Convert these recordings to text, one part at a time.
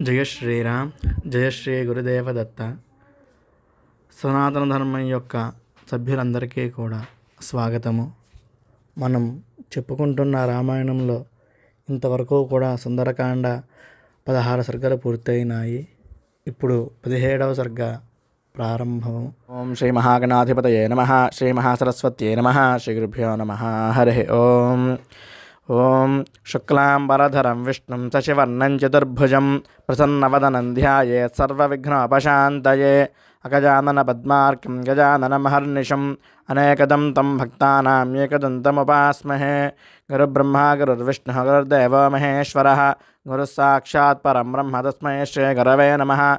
జయ శ్రీరామ్ జయ శ్రీ గురుదేవ దత్త సనాతన ధర్మం యొక్క సభ్యులందరికీ కూడా స్వాగతము. మనం చెప్పుకుంటున్న రామాయణంలో ఇంతవరకు కూడా సుందరకాండ పదహారు సర్గలు పూర్తయినాయి. ఇప్పుడు పదిహేడవ సర్గ ప్రారంభం ఓం శ్రీ మహాగణాధిపతయే నమ శ్రీ మహాసరస్వత్యే నమ శ్రీ గురుభ్యో నమ హరి ఓం. ओं शुक्लाम्बरधरं विष्णु सशिवर्णं चतुर्भुजं प्रसन्नवदनं ध्याये सर्वविघ्नोपशान्तये अगजाननपद्मार्कं गजाननमहर्निशम् अनेकदं तं भक्तानाम् एकदन्तमुपास्महे। गुरुब्रह्मा, गुरुर्विष्णुः गुरब्रह्म महेश्वरः, गुरुः साक्षात् परं ब्रह्म तस्मै श्रीगुरवे नमः।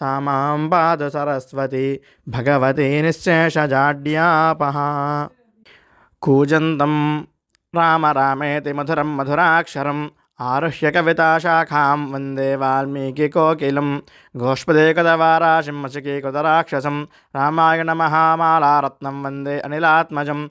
సామాం పాదు సరస్వతి భగవతి నిశ్శేషజాడ్యాపహ కూజంతం రామ రామేతి మధురం మధురాక్షరం ఆరుహ్య కవితాశాఖాం వందే వాల్మీకి కోకిలం గోష్పదే కదవారాశిం మచకీ రామాయణ మహామాలారత్నం వందే అనిలాత్మజం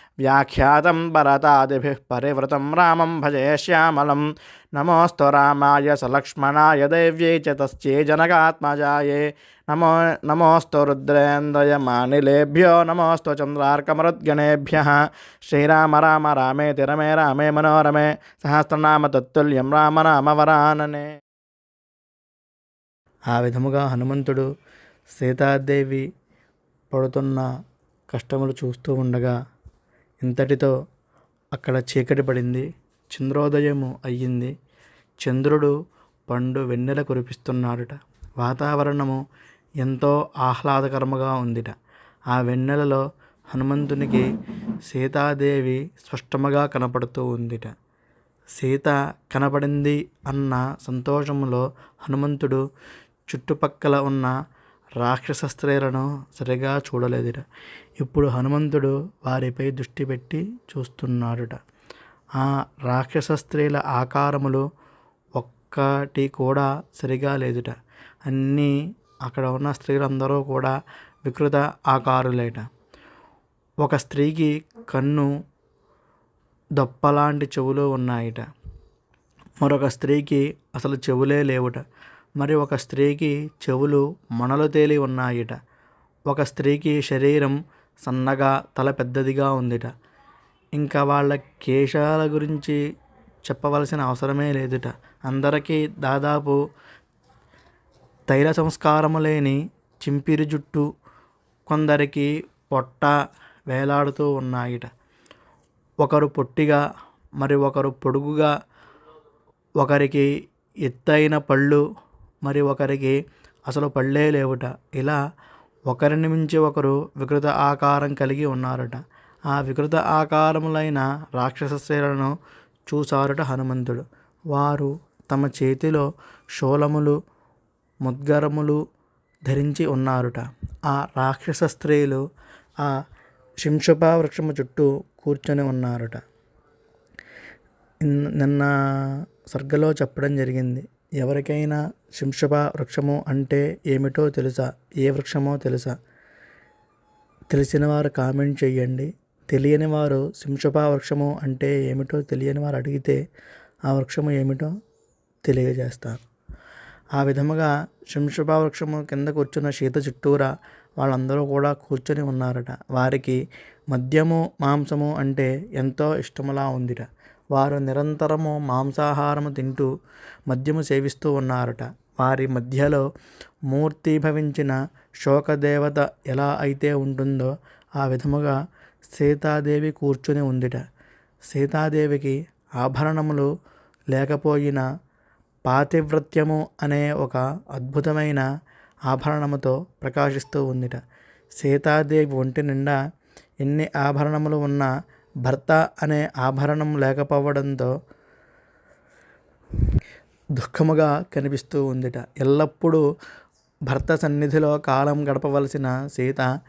వ్యాఖ్యాతం భరతాదిభిः పరివృతం రామం భజే శ్యామలం. నమోస్తు రామాయ సలక్ష్మణాయ దైవ్యై చ తస్చే జనకాత్మజాయే. నమో నమోస్తు రుద్రేంద్రయమానిలేభ్యో నమోస్తు చంద్రార్కమరుద్గణేభ్య. శ్రీరామ రామ రామేతి రమే రామే మనోరమే. సహస్రనామ తత్తుల్యం రామ రామ వరాననే. ఆ విధముగా హనుమంతుడు సీతాదేవి పడుతున్న కష్టములు చూస్తూ ఉండగా ఇంతటితో అక్కడ చీకటి పడింది చంద్రోదయము అయ్యింది. చంద్రుడు పండు వెన్నెల కురిపిస్తున్నాడుట. వాతావరణము ఎంతో ఆహ్లాదకరముగా ఉందిట. ఆ వెన్నెలలో హనుమంతునికి సీతాదేవి స్పష్టముగా కనపడుతూ ఉందిట. సీత కనపడింది అన్న సంతోషములో హనుమంతుడు చుట్టుపక్కల ఉన్న రాక్షస స్త్రీలను సరిగా చూడలేదుట. ఇప్పుడు హనుమంతుడు వారిపై దృష్టి పెట్టి చూస్తున్నాడుట. ఆ రాక్షస స్త్రీల ఆకారములు ఒక్కటి కూడా సరిగా లేదుట. అన్నీ అక్కడ ఉన్న స్త్రీలందరూ కూడా వికృత ఆకారులేట. ఒక స్త్రీకి కన్ను దొప్పలాంటి చెవులు ఉన్నాయిట. మరొక స్త్రీకి అసలు చెవులే లేవుట. మరి ఒక స్త్రీకి చెవులు మొనలు తేలి ఉన్నాయిట. ఒక స్త్రీకి శరీరం సన్నగా తల పెద్దదిగా ఉందిట. ఇంకా వాళ్ళ కేశాల గురించి చెప్పవలసిన అవసరమే లేదుట. అందరికీ దాదాపు తైల సంస్కారము లేని చింపిరి జుట్టు కొందరికి పొట్ట వేలాడుతూ ఉన్నాయిట. ఒకరు పొట్టిగా మరి ఒకరు పొడుగుగా ఒకరికి ఎత్తైన పళ్ళు మరి ఒకరికి అసలు పళ్ళే లేవుట. ఇలా ఒకరిని మించి ఒకరు వికృత ఆకారం కలిగి ఉన్నారట. ఆ వికృత ఆకారములైన రాక్షస స్త్రీలను చూసారుట హనుమంతుడు. వారు తమ చేతిలో శూలములు ముద్గరములు ధరించి ఉన్నారుట. ఆ రాక్షస స్త్రీలు ఆ శింషుప వృక్షము చుట్టూ కూర్చొని ఉన్నారుట. నిన్న సర్గలో చెప్పడం జరిగింది. ఎవరికైనా శింషభ వృక్షము అంటే ఏమిటో తెలుసా? ఏ వృక్షమో తెలుసా? తెలిసిన వారు కామెంట్ చేయండి. తెలియని వారు శింషభ వృక్షము అంటే ఏమిటో తెలియని వారు అడిగితే ఆ వృక్షము ఏమిటో తెలియజేస్తారు. ఆ విధముగా శింషభ వృక్షము కింద కూర్చున్న శీత చుట్టూరా వాళ్ళందరూ కూడా కూర్చొని ఉన్నారట. వారికి మద్యము మాంసము అంటే ఎంతో ఇష్టములా ఉందిట. వారు నిరంతరము మాంసాహారము తింటూ మద్యము సేవిస్తూ ఉన్నారట. వారి మధ్యలో మూర్తీభవించిన శోకదేవత ఎలా అయితే ఉంటుందో ఆ విధముగా సీతాదేవి కూర్చుని ఉందిట. సీతాదేవికి ఆభరణములు లేకపోయిన పాతివ్రత్యము అనే ఒక అద్భుతమైన ఆభరణముతో ప్రకాశిస్తూ ఉందిట. సీతాదేవి ఒంటి నిండా ఎన్ని ఆభరణములు ఉన్నా భర్త అనే ఆభరణం లేకపోవడంతో దుఃఖముగా కనిపిస్తూ ఉందిట. ఎల్లప్పుడూ భర్త సన్నిధిలో కాలం గడపవలసిన సీత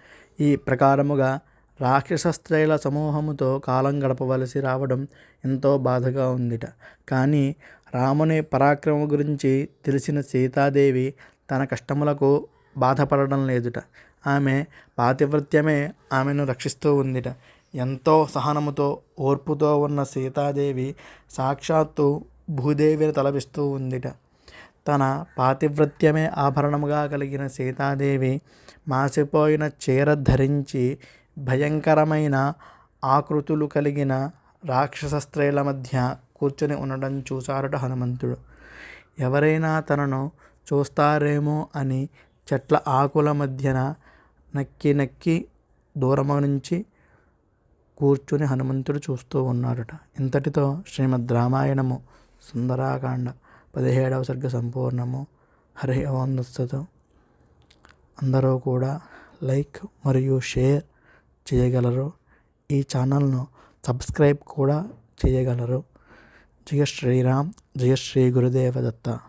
ఈ ప్రకారముగా రాక్షస స్త్రీల సమూహముతో కాలం గడపవలసి రావడం ఎంతో బాధగా ఉందిట. కానీ రాముని పరాక్రమం గురించి తెలిసిన సీతాదేవి తన కష్టములకు బాధపడడం లేదుట. ఆమె పాతివృత్యమే ఆమెను రక్షిస్తూ ఉందిట. ఎంతో సహనముతో ఓర్పుతో ఉన్న సీతాదేవి సాక్షాత్తు భూదేవిని తలపిస్తూ ఉందిట. తన పాతివ్రత్యమే ఆభరణముగా కలిగిన సీతాదేవి మాసిపోయిన చీర ధరించి భయంకరమైన ఆకృతులు కలిగిన రాక్షస స్త్రీల మధ్య కూర్చొని ఉండడం చూశారట హనుమంతుడు. ఎవరైనా తనను చూస్తారేమో అని చెట్ల ఆకుల మధ్యన నక్కి నక్కి దూరము నుంచి కూర్చుని హనుమంతుడు చూస్తూ ఉన్నాడట. ఇంతటితో శ్రీమద్ రామాయణము సుందరాకాండ పదిహేడవ సర్గ సంపూర్ణము. హరి ఓం అందరూ కూడా లైక్ మరియు షేర్ చేయగలరు. ఈ ఛానల్ను సబ్స్క్రైబ్ కూడా చేయగలరు. జయ శ్రీరామ్ జయ శ్రీ గురుదేవ దత్త